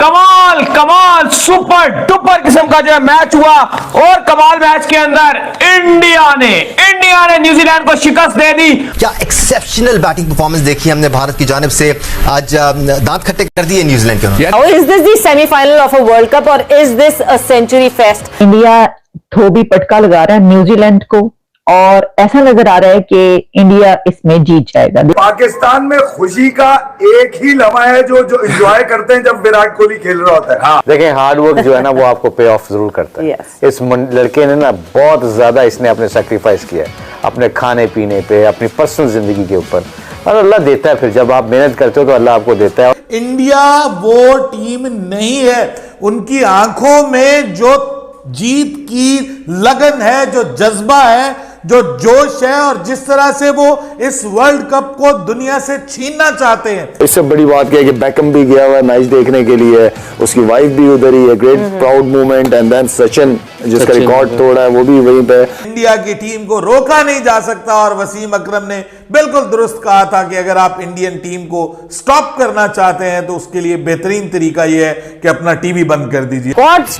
कमाल कमाल super duper किस्म का जो है मैच हुआ और कमाल मैच के अंदर इंडिया ने इंडिया ने न्यूजीलैंड को शिकस्त दे दी। क्या एक्सेप्शनल बैटिंग परफॉर्मेंस देखी हमने भारत की जानब से। आज दांत खट्टे कर दिए न्यूजीलैंड के उन्होंने। Now, is this the semi-final of a World Cup or is this a India धोबी पटका लगा रहा है न्यूजीलैंड को। और ऐसा नज़र आ रहा है कि इंडिया इसमें जीत जाएगा। पाकिस्तान में खुशी का एक ही लम्हा है जो जो एंजॉय करते हैं जब विराट कोहली खेल रहा होता है। हाँ देखें हार्ड वर्क जो है ना वो आपको पे ऑफ़ ज़रूर करता है। Yes. इस लड़के ने ना बहुत ज़्यादा इसने अपने सेक्रीफाइस किया है अपने खाने पीने पे अपनी पर्सनल ज़िंदगी के ऊपर। और अल्लाह देता है फिर जब आप मेहनत करते हो तो अल्लाह आपको देता है। इंडिया वो टीम नहीं है उनकी आँखों में जो जीत की लगन है जो जज्बा है जो जोश है और जिस तरह से वो इस वर्ल्ड कप को दुनिया से छीनना चाहते हैं। इससे बड़ी बात क्या है कि बैकम भी गया हुआ है मैच देखने के लिए। उसकी वाइफ भी उधर ही है। Great proud movement and then Sachin जिसका रिकॉर्ड तोड़ा है वो भी वहीं पे। इंडिया की टीम को रोका नहीं जा सकता और वसीम अकरम ने बिल्कुल दुरुस्त कहा था कि अगर आप इंडियन टीम को स्टॉप करना चाहते हैं तो उसके लिए बेहतरीन तरीका यह है कि अपना टीवी बंद कर दीजिए।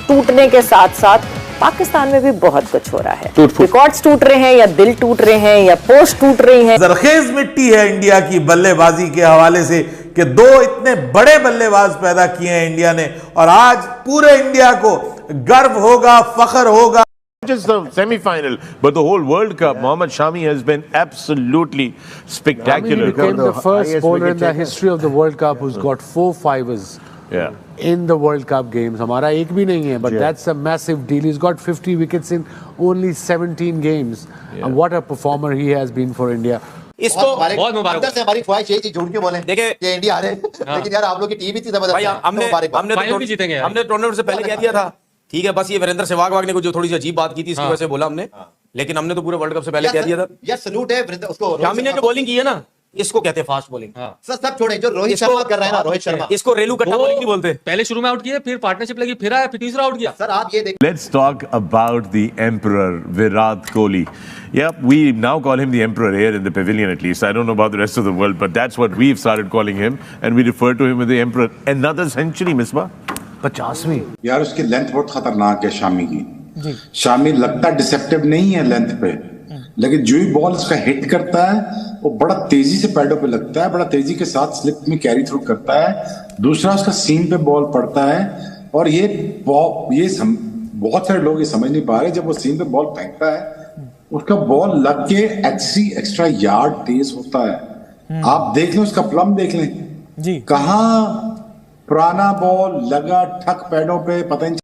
टूटने के साथ साथ पाकिस्तान में भी बहुत कुछ हो रहा है रिकॉर्ड्स टूट रहे हैं या दिल टूट रहे हैं या पोस्ट टूट रही हैं जरखेज मिट्टी है इंडिया की बल्लेबाजी के हवाले से कि दो इतने बड़े बल्लेबाज पैदा किए हैं इंडिया ने और आज पूरे इंडिया को गर्व होगा फख्र होगा just the semi-final, but the whole World Cup, Yeah. Mohammad Shami has been absolutely spectacular. He became the first bowler in the history of the World Cup who's got four fivers yeah. In the World Cup games. हमारा एक भी नहीं है, but that's a massive deal. He's got 50 wickets in only 17 games. And what a performer he has been for India. इसको बहुत मुबारक से हमारी ख्वाहिश यही थी झूठ क्यों बोले? देखिए- कि इंडिया हारे। लेकिन यार आप लोग की टीम इतनी ज़बरदस्त। भाई हमने तो हमने तो भी जीतेंगे हमने टूर्नामेंट से पहले कह दिया था। ठीक है बस ये वीरेंद्र सहवाग वाग ने कुछ जो थोड़ी सी अजीब बात की थी इसकी वजह से बोला हमने। लेकिन हमने तो पूरे वर्ल्ड कप से पहले कह दिया था। यार सलूट है उसको शामी ने जो बॉलिंग की है ना इसको कहते हैं फास्ट बॉलिंग सब सब छोड़े जो रोहित शर्मा कर रहे हैं ना रोहित शर्मा इसको रेलू कट्टा बॉलिंग नहीं बोलते पहले शुरू में आउट किया फिर पार्टनरशिप लगी फिर आया फिर तीसरा आउट किया सर आप ये देख Let's talk about the Emperor Virat Kohli. Yep, we now call him the Emperor here in the pavilion at least. I don't know about the rest of the world, but that's what we've started calling him, and we refer to him as the Emperor. Another century, Misbah. पचासवीं यार उसकी length बहुत खतरनाक है शामी की शामी लगता deceptive नहीं है लेंथ पे लेकिन जो ही बॉल उसका हिट करता है वो बड़ा तेज़ी से पैडों पे लगता है बड़ा तेज़ी के साथ स्लिप में कैरी थ्रू करता है। दूसरा उसका सीम पे बॉल पड़ता है और ये ये सम, बहुत सारे लोग ये समझ नहीं पा रहे जब वो सीम पे बॉल फेंकता है उसका बॉल लग के एक्सी एक्स्ट्रा यार्ड तेज होता है। आप देख लें उसका प्लम देख लें। जी। कहा पुराना बॉल लगा ठक पैडों पे पता नहीं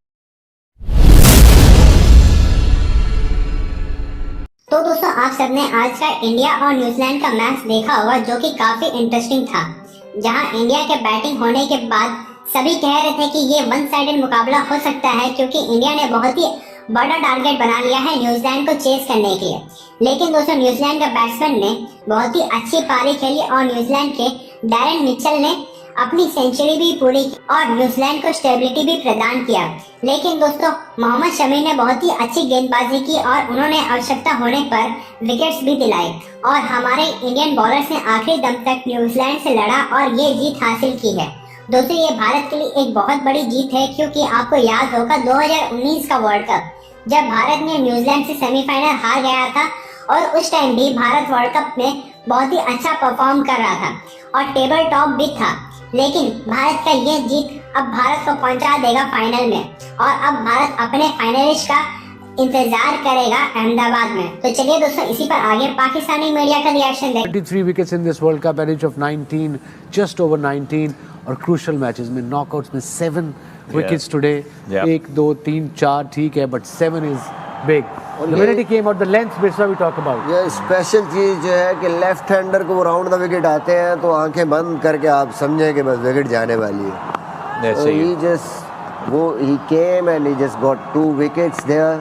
सबने आज का इंडिया और न्यूजीलैंड का मैच देखा होगा, जो कि काफ़ी इंटरेस्टिंग था। जहाँ इंडिया के बैटिंग होने के बाद सभी कह रहे थे कि ये वन साइडेड मुकाबला हो सकता है, क्योंकि इंडिया ने बहुत ही बड़ा टारगेट बना लिया है न्यूजीलैंड को चेस करने के लिए। लेकिन दोस्तों न्यूजीलैंड के बैट्समैन ने बहुत ही अच्छी पारी खेली और न्यूजीलैंड के डैरन मिचेल ने अपनी सेंचुरी भी पूरी की और न्यूजीलैंड को स्टेबिलिटी भी प्रदान किया। लेकिन दोस्तों, मोहम्मद शमी ने बहुत ही अच्छी गेंदबाजी की और उन्होंने आवश्यकता होने पर विकेट्स भी दिलाए। और हमारे इंडियन बॉलर्स ने आखिरी दम तक न्यूजीलैंड से लड़ा और ये जीत हासिल की है। दोस्तों, ये भारत के लिए एक बहुत बड़ी जीत है, क्योंकि आपको याद होगा 2019 का वर्ल्ड कप जब भारत ने न्यूजीलैंड से सेमीफाइनल हार गया था और उस टाइम भी भारत वर्ल्ड कप में बहुत ही अच्छा परफॉर्म कर रहा था और टेबल टॉप भी था। लेकिन भारत का ये जीत अब भारत को पहुँचा देगा फाइनल में और अब भारत अपने फाइनलिस्ट का इंतज़ार करेगा अहमदाबाद में तो चलिए दोस्तों इसी पर आगे पाकिस्तानी मीडिया का रिएक्शन देखें 23 wickets in this World Cup at age 19, just over 19 और crucial matches में knockouts में wickets today. Yeah. एक दो तीन चार ठीक है but seven is big. The came out, the length Biswa we talk about. ये स्पेशल चीज़ जो है कि लेफ़्ट हैंडर को राउंड द विकेट आते हैं तो आँखें बंद करके आप समझें कि बस विकेट जाने वाली है That's So he just वो he came and he just got two wickets there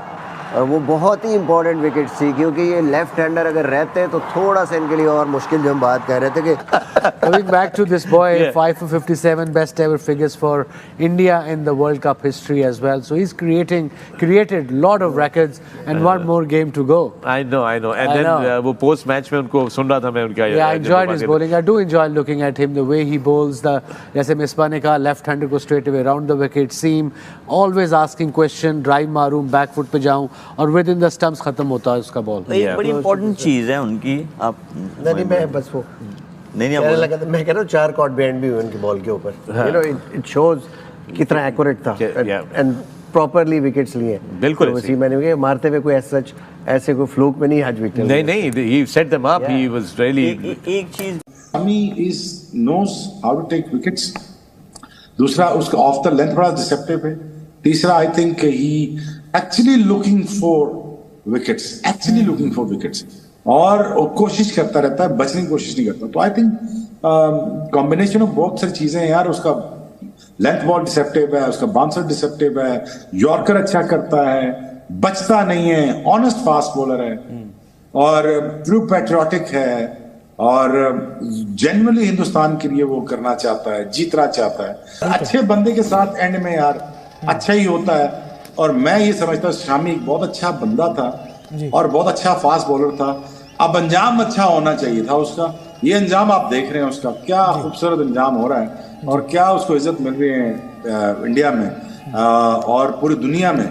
और वो बहुत ही इंपॉर्टेंट विकेट थी क्योंकि ये लेफ़्ट हैंडर अगर रहते तो थोड़ा सा इनके लिए और मुश्किल जो हम बात कर रहे थे कि coming back to this boy 557 best ever figures for India in the world cup history as well so he is creating created lot of records and one more game to go I know I know and then वो post match में उनको सुन रहा था मैं उनका या I enjoyed his bowling I do enjoy looking at him the way he bowls the जैसे मिसबा ने कहा लेफ़्ट हैंडर को straight away around the wicket seam always asking question drive मारूं बैक फुट पे जाऊँ और विद इन द स्टंप्स खत्म होता है उसका बॉल एक बड़ी इंपॉर्टेंट चीज़ है उनकी आप नहीं नहीं मैं बस वो नहीं नहीं लगा मैं कह रहा हूँ चार कॉट बैंड भी हुए उनकी बॉल के ऊपर। हाँ। यू नो इट शोज़ कितना एक्यूरेट था एंड प्रॉपरली विकेट्स लिए। बिल्कुल तो उसी मैंने कहा मारते हुए कोई सच ऐसे कोई फ्लूक में नहीं आज विकेट नहीं नहीं he set them up he was really एक चीज़ Shami is knows how to take wickets. दूसरा उसका ऑफ़ द लेंथ बड़ा डिसेप्टिव है। तीसरा I think he actually looking for wickets actually looking for wickets और कोशिश करता रहता है बचने की कोशिश नहीं करता। तो आई थिंक कॉम्बिनेशन ऑफ़ बहुत सारी चीज़ें यार उसका लेंथ बॉल डिसेप्टिव है उसका बाउंसर डिसेप्टिव है यॉर्कर अच्छा करता है बचता नहीं है ऑनेस्ट फास्ट बॉलर है। और ट्रू पैट्रियोटिक है और जेनुअनली हिंदुस्तान के लिए वो करना चाहता है जीतना चाहता है। अच्छे बंदे के साथ एंड में यार अच्छा ही होता है। और मैं ये समझता हूँ शामी एक बहुत अच्छा बंदा था और बहुत अच्छा फास्ट बॉलर था। अब अंजाम अच्छा होना चाहिए था उसका। ये अंजाम आप देख रहे हैं उसका। क्या खूबसूरत अंजाम हो रहा है और क्या उसको इज़्ज़त मिल रही है इंडिया में और पूरी दुनिया में।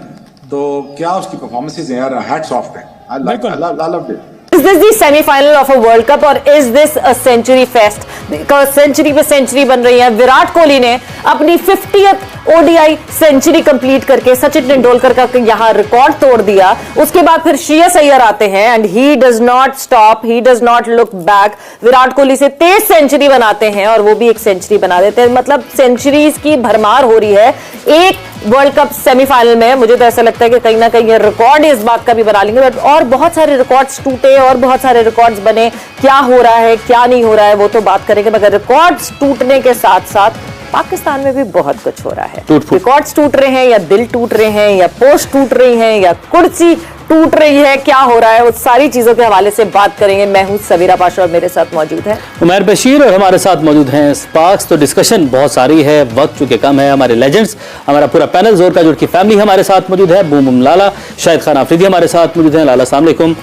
तो क्या उसकी परफॉर्मेंसेज हैं यार? हैट्स ऑफ़ है। I love it Is this the semi-final of a World Cup or is this a century fest? Because पे century बन रही है। विराट कोहली ने अपनी 50th ODI सेंचुरी कंप्लीट करके सचिन तेंदुलकर का यहाँ रिकॉर्ड तोड़ दिया। उसके बाद फिर श्रेयस अय्यर आते हैं and he does not stop he does not look back Virat Kohli से तेज सेंचुरी बनाते हैं और वो भी एक सेंचुरी बना देते हैं। मतलब सेंचुरीज की भरमार हो रही है एक वर्ल्ड कप सेमीफाइनल में। मुझे तो ऐसा लगता है कि कहीं ना कहीं ये रिकॉर्ड इस बात का भी बना लेंगे। बट और बहुत सारे रिकॉर्ड्स टूटे और बहुत सारे रिकॉर्ड्स बने। क्या हो रहा है क्या नहीं हो रहा है वो तो बात करेंगे मगर रिकॉर्ड्स टूटने के साथ साथ पाकिस्तान में भी बहुत कुछ हो रहा है। रिकॉर्ड्स टूट रहे हैं या दिल टूट रहे हैं या पोस्ट टूट रही हैं या कुर्सी टूट रही है क्या हो रहा है वो सारी चीज़ों के हवाले से बात करेंगे। मैं हूँ सवीरा पाशा और मेरे साथ मौजूद है। उमैर बशीर और हमारे साथ मौजूद हैं स्पार्क्स। तो डिस्कशन बहुत सारी है वक्त चूँकि कम है हमारे लेजेंड्स हमारा पूरा पैनल ज़ोर का जोड़ की फैमिली हमारे साथ मौजूद है बूम लाला शाहिद खान आफरीदी हमारे साथ मौजूद हैं। लाला अस्सलाम वालेकुम।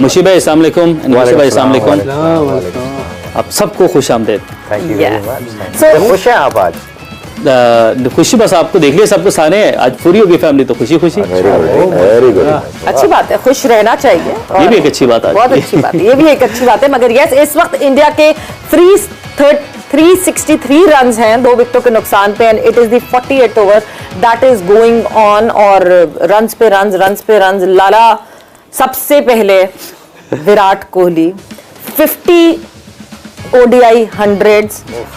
मुशीब वालेकुम। आप सबको खुश आमदेद। Thank you Yes. Very much So- खुश हैं आप आज। खुशी बस आपको देख लिया सबको सारे आज पूरी होगी फैमिली तो खुशी खुशी वेरी गुड अच्छी बात है खुश रहना चाहिए। ये भी एक अच्छी बात है बहुत अच्छी बात ये भी एक अच्छी बात है। मगर यस इस वक्त इंडिया के three three sixty three run हैं दो विकेटों के नुकसान पे and it is the forty eight over that is going on और रन्स पे रन्स रन्स पे रन्स लाला सबसे पहले विराट कोहली 50 ओडीआई हंड्रेड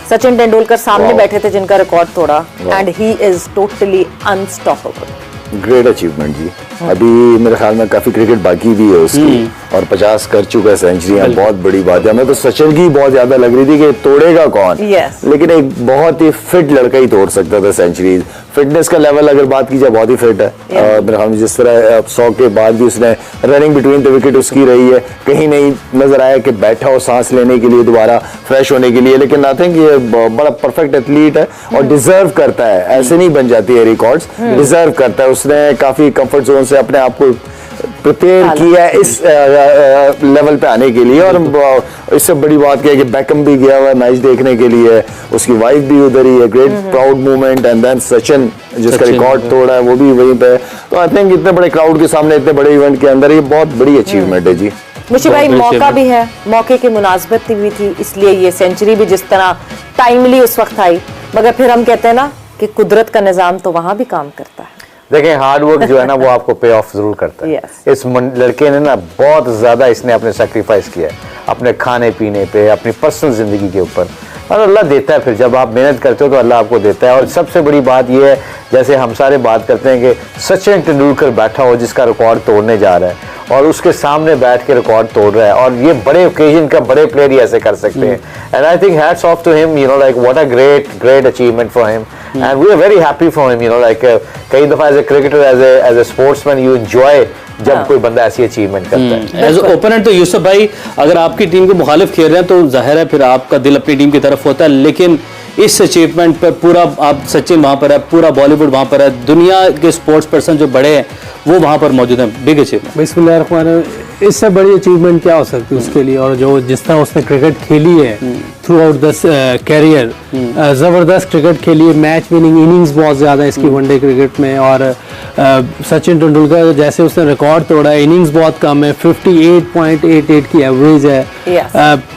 सचिन तेंदुलकर सामने बैठे थे जिनका रिकॉर्ड तोड़ा। And he is totally unstoppable great achievement जी। अभी मेरे ख्याल में काफ़ी क्रिकेट बाकी भी है उसकी और 50 कर चुका है सेंचुरियाँ बहुत बड़ी बात है। हमें तो सचिन की बहुत ज़्यादा लग रही थी कि तोड़ेगा कौन? Yes. लेकिन एक बहुत ही फिट लड़का ही तोड़ सकता था सेंचुरीज फिटनेस का लेवल अगर बात की जाए बहुत ही फिट है। मेरे ख्याल में जिस तरह सौ के बाद भी उसने रनिंग बिटवीन द विकेट उसकी रही है। कहीं नहीं नज़र आया कि बैठा हो सांस लेने के लिए दोबारा फ्रेश होने के लिए। लेकिन आई थिंक ये बड़ा परफेक्ट एथलीट है और डिजर्व करता है। ऐसे नहीं बन जाती है रिकॉर्ड्स डिजर्व करता है उसने काफ़ी कंफर्ट जोन से अपने आप को प्रिपेयर किया है। इस लेवल पे आने के लिए। और इससे बड़ी बात क्या है कि बैकम भी गया हुआ है मैच देखने के लिए। उसकी वाइफ भी उधर ही है। Great proud movement and then Sachin जिसका रिकॉर्ड तोड़ा है वो भी वहीं पे है। तो आई थिंक इतने बड़े क्राउड के सामने इतने बड़े इवेंट के अंदर ये बहुत बड़ी अचीवमेंट है जी। मुझे भाई मौका भी है मौके की मुनासबत भी थी इसलिए ये सेंचुरी भी जिस तरह टाइमली उस वक्त आई। मगर फिर हम कहते हैं ना कि कुदरत का निज़ाम तो वहाँ भी काम करता है। देखें हार्ड वर्क जो है ना वो आपको पे ऑफ़ ज़रूर करता है। Yes. इस लड़के ने ना बहुत ज़्यादा इसने अपने सेक्रीफाइस किया है। अपने खाने पीने पे अपनी पर्सनल ज़िंदगी के ऊपर। और अल्लाह देता है फिर जब आप मेहनत करते हो तो अल्लाह आपको देता है। और सबसे बड़ी बात यह है जैसे हम सारे बात करते हैं कि सचिन तेंदुलकर बैठा हो जिसका रिकॉर्ड तोड़ने जा रहा है। और उसके सामने बैठ के रिकॉर्ड तोड़ रहा है। और ये बड़े ओकेजन का बड़े प्लेयर ही ऐसे कर सकते हैं। And I think hats off to him you know like what a great great achievement for him and we are very happy for him you know like कई दफ़ा as a cricketer as a as a sportsman you enjoy जब कोई बंदा ऐसी achievement करता है। As opponent तो यूसुफ भाई अगर आपकी टीम के मुखालिफ खेल रहे हैं तो ज़ाहिर है फिर आपका दिल अपनी टीम की तरफ़ होता है। लेकिन इस अचीवमेंट पर पूरा आप सचिन वहाँ पर है, पूरा बॉलीवुड वहाँ पर है, दुनिया के स्पोर्ट्स पर्सन जो बड़े हैं, वो वहाँ पर मौजूद हैं बिग अचीवमेंट बिस्मिल्लाह इससे बड़ी अचीवमेंट क्या हो सकती है उसके लिए? और जो जिस तरह उसने क्रिकेट खेली है थ्रू आउट दस कैरियर ज़बरदस्त क्रिकेट खेली है मैच विनिंग इनिंग्स बहुत ज़्यादा है इसकी वनडे क्रिकेट में और अ, सचिन तेंदुलकर जैसे उसने रिकॉर्ड तोड़ा है इनिंग्स बहुत कम है 58.88 की एवरेज है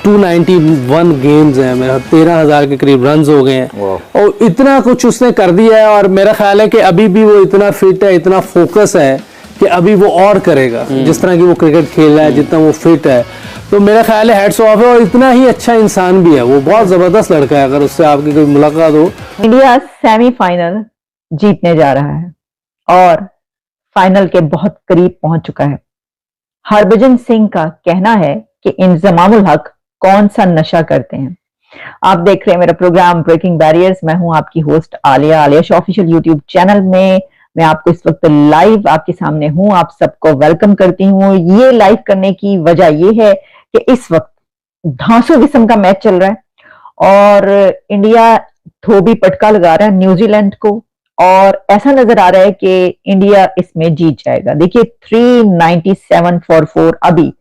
टू नाइन्टी वन गेम्स हैं मेरा तेरह हज़ार के करीब रन हो गए हैं। और इतना कुछ उसने कर दिया है और मेरा ख्याल है कि अभी भी वो इतना फिट है इतना फोकस है कि अभी वो और करेगा जिस तरह की वो क्रिकेट खेल रहा है जितना वो फिट है। तो मेरा ख्याल है हेड्स ऑफ़ है और इतना ही अच्छा इंसान भी है। वो बहुत ज़बरदस्त लड़का है अगर उससे आपकी कोई मुलाकात हो। इंडिया सेमीफाइनल जीतने जा रहा है और फाइनल के बहुत करीब पहुँच चुका है। हरभजन सिंह का कहना है कि इंजमामुल हक कौन सा नशा करते हैं। आप देख रहे हैं मेरा प्रोग्राम ब्रेकिंग बैरियर्स मैं हूँ आपकी host Alia. Alia show official YouTube channel में मैं आपको इस वक्त लाइव आपके सामने हूँ, आप सबको वेलकम करती हूँ। ये लाइव करने की वजह ये है कि इस वक्त धांसू किस्म का मैच चल रहा है और इंडिया धोबी पटका लगा रहा है न्यूजीलैंड को और ऐसा नज़र आ रहा है कि इंडिया इसमें जीत जाएगा। देखिए 397 फॉर फोर अभी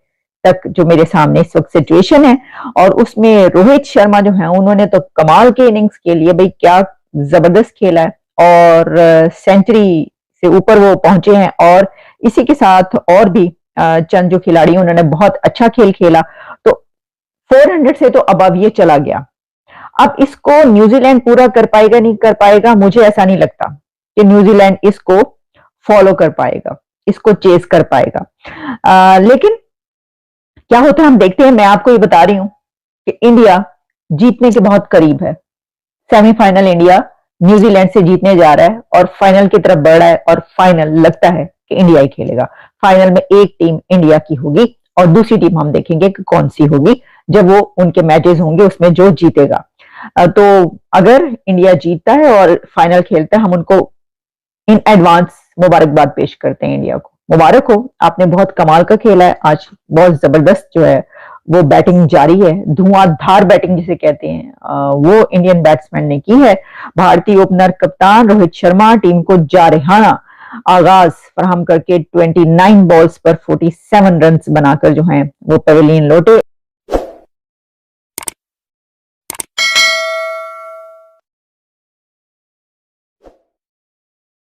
तक जो मेरे सामने इस वक्त सिचुएशन है और उसमें रोहित शर्मा जो है, उन्होंने तो कमाल के इनिंग्स के लिए। भाई, क्या ज़बरदस्त खेला है। और सेंचुरी से ऊपर वो पहुँचे हैं और इसी के साथ और भी चंद जो खिलाड़ी उन्होंने बहुत अच्छा खेल खेला। तो 400 से तो अब ये चला गया। अब इसको न्यूजीलैंड पूरा कर पाएगा नहीं कर पाएगा मुझे ऐसा नहीं लगता कि न्यूजीलैंड इसको फॉलो कर पाएगा इसको चेस कर पाएगा। अ, लेकिन क्या होता है हम देखते हैं मैं आपको ये बता रही हूँ कि इंडिया जीतने के बहुत करीब है। सेमीफाइनल इंडिया न्यूजीलैंड से जीतने जा रहा है और फाइनल की तरफ़ बढ़ रहा है और फाइनल लगता है कि इंडिया ही खेलेगा। फाइनल में एक टीम इंडिया की होगी और दूसरी टीम हम देखेंगे कि कौन सी होगी। जब वो उनके मैचेस होंगे, उसमें जो जीतेगा। तो अगर इंडिया जीतता है और फाइनल खेलता है, हम उनको इन एडवांस मुबारकबाद पेश करते हैं इंडिया को। मुबारक हो, आपने बहुत कमाल का खेला है। आज बहुत ज़बरदस्त जो है वो बैटिंग जारी है, धुआंधार बैटिंग जिसे कहते हैं वो इंडियन बैट्समैन ने की है। भारतीय ओपनर कप्तान रोहित शर्मा, टीम को जारहाना आगाज़ फराहम करके 29 बॉल्स पर 47 रन बनाकर जो हैं, वो पेविलियन लौटे।